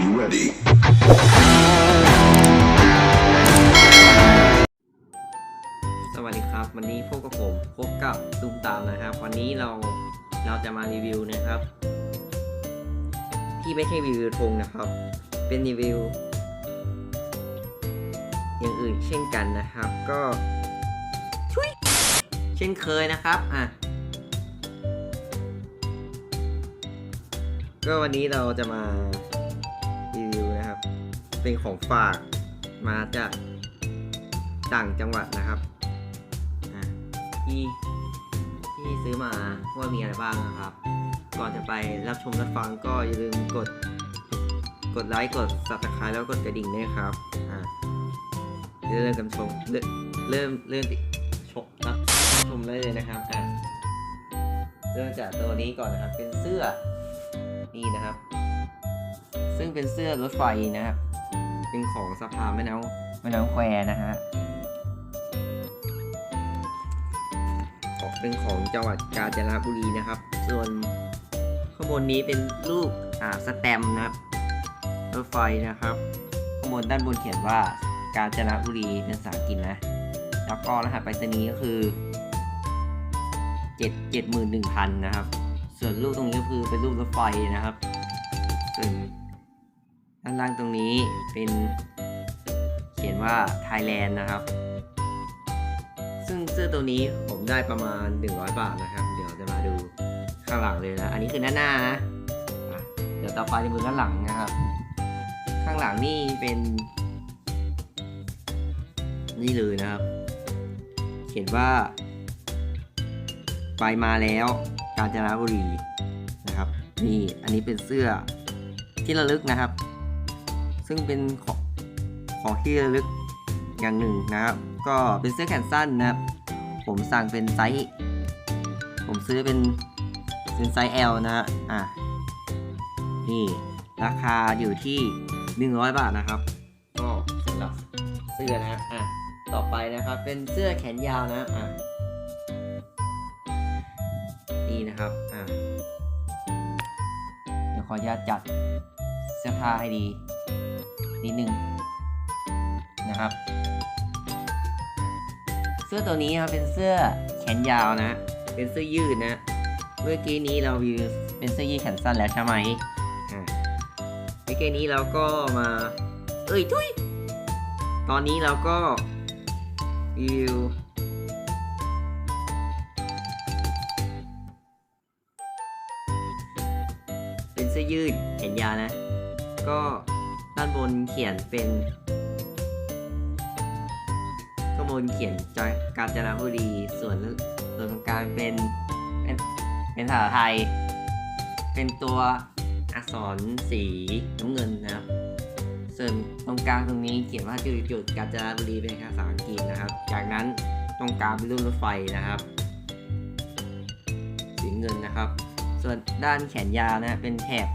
and ready. สวัสดีครับ วันนี้พบกับผมพบกับตูมตามนะครับ วันนี้เราเราจะมารีวิวนะครับ ที่ไม่ใช่รีวิวธงนะครับ เป็นรีวิว อย่างอื่นเช่นกันนะครับ ก็เช่นเคยนะครับอะก็วันนี้เราจะมา เป็นของฝากมาจากต่างจังหวัดนะครับอะที่ที่ซื้อมาว่ามีอะไรบ้างนะครับ ก่อนจะไปรับชมรับฟังก็อย่าลืมกด กดไลค์กด subscribe แล้วกดกระดิ่งด้วยครับอะเริ่มกันชมเริ่มเริ่มเริ่มชมรับชมได้เลยนะครับอะเริ่มจากตัวนี้ก่อนนะครับ เป็นเสื้อนี่นะครับ ซึ่งเป็นเสื้อรถไฟนะครับ เป็นของสภาแม่น้ำแม่น้ำแควนะฮะของเป็นของจังหวัดกาญจนบุรีนะครับ ส่วนข้างบนนี้เป็นรูปอ่าสแตมป์นะครับรถไฟนะครับ ข้างบนด้านบนเขียนว่า กาญจนบุรีเป็นภาษาอังกฤษนะ แล้วก็รหัสไปรษณีย์ก็คือเจ็ดเจ็ดหมื่นหนึ่งพันนะครับ ส่วนรูปตรงนี้ก็คือเป็นรูปรถไฟนะครับ ส่วน ด้านล่างตรงนี้เป็นเขียนว่า Thailand นะครับ ซึ่งเสื้อตัวนี้ผมได้ประมาณ 100 บาทนะครับ เดี๋ยวจะมาดูข้างหลังเลยนะ อันนี้คือหน้าหน้านะอะเดี๋ยวต่อไปจะมือด้านหลังนะครับ ข้างหลังนี่เป็น นี่เลยนะครับ เขียนว่า ไปมาแล้วกาญจนบุรีนะครับ นี่อันนี้เป็นเสื้อที่ระลึกนะครับ ซึ่งเป็นของของที่ระลึกอย่างหนึ่งนะครับ ก็เป็นเสื้อแขนสั้นนะครับ ผมสั่งเป็นไซส์ ผมซื้อเป็นเป็นไซส์ L นะฮะ อะ นี่ ราคาอยู่ที่ 100 บาทนะครับ ก็สำหรับเสื้อนะฮะ อะ ต่อไปนะครับ เป็นเสื้อแขนยาวนะ อะ นี่นะครับ อะ เดี๋ยวขออนุญาตจัดเสื้อผ้าให้ดี นิดนึงนะครับ เสื้อตัวนี้ครับเป็นเสื้อแขนยาวนะ เป็นเสื้อยืดนะ เมื่อกี้นี้เราวิวเป็นเสื้อยืดแขนสั้นแล้วใช่ไหมเมื่อกี้นี้เราก็มา เอ้ยทุยตอนนี้เราก็วิวเป็นเสื้อยืดแขนยาวนะ ก็ ด้านบนเขียนเป็นข้างบนเขียนจากกาญจนบุรีส่วนส่วนตรงกลางเป็นเป็นเป็นภาษาไทย เป็นตัวอักษรสีน้ำเงินนะครับ ส่วนตรงกลางตรงนี้เขียนว่าจุดจุดกาญจนบุรีเป็นภาษาอังกฤษนะครับ จากนั้นตรงกลางเป็นรูปรถไฟนะครับ สีเงินนะครับ ส่วนด้านแขนยาวนะเป็นแถบ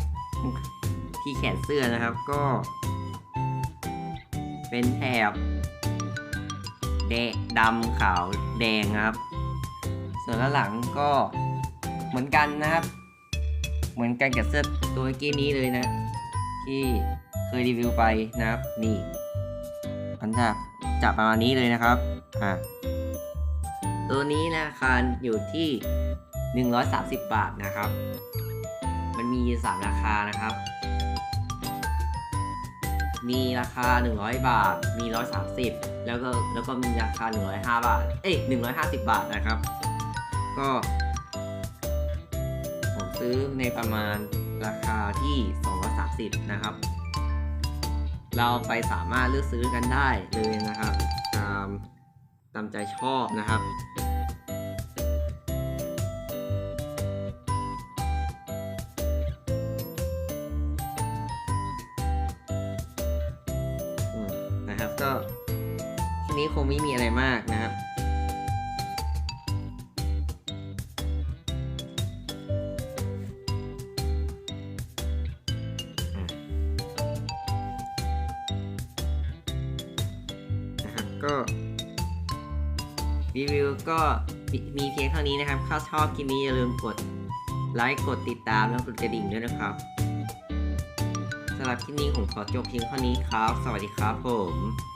ที่แขนเสื้อนะครับก็ เป็นแถบแดงดำขาวแดงครับ ส่วนหลังก็เหมือนกันนะครับ เหมือนกันกับเสื้อตัวเมื่อกี้นี้เลยนะ ที่เคยรีวิวไปนะครับ นี่มันจะจับประมาณนี้เลยนะครับอะตัวนี้นะราคาอยู่ที่ 130 บาทนะครับ มันมี 3 ราคานะครับ มีราคา 100 บาท มี 130 แล้วก็แล้วก็มีราคา 105 บาท เอ้ย150 บาทนะครับ ก็ ผมซื้อในประมาณราคาที่ 230 นะครับ เราไปสามารถเลือกซื้อกันได้เลยนะครับ ตามตามใจชอบนะครับ นะครับ ก็ทีนี้คงไม่มีอะไรมากนะครับก็รีวิวก็มีมีเพียงเท่านี้นะครับถ้าชอบคลิปนี้อย่าลืมกดไลค์ กดติดตาม แล้วกดกระดิ่งด้วยนะครับ สำหรับคลิปนี้ผมขอจบเพียงเท่านี้ครับ สวัสดีครับผม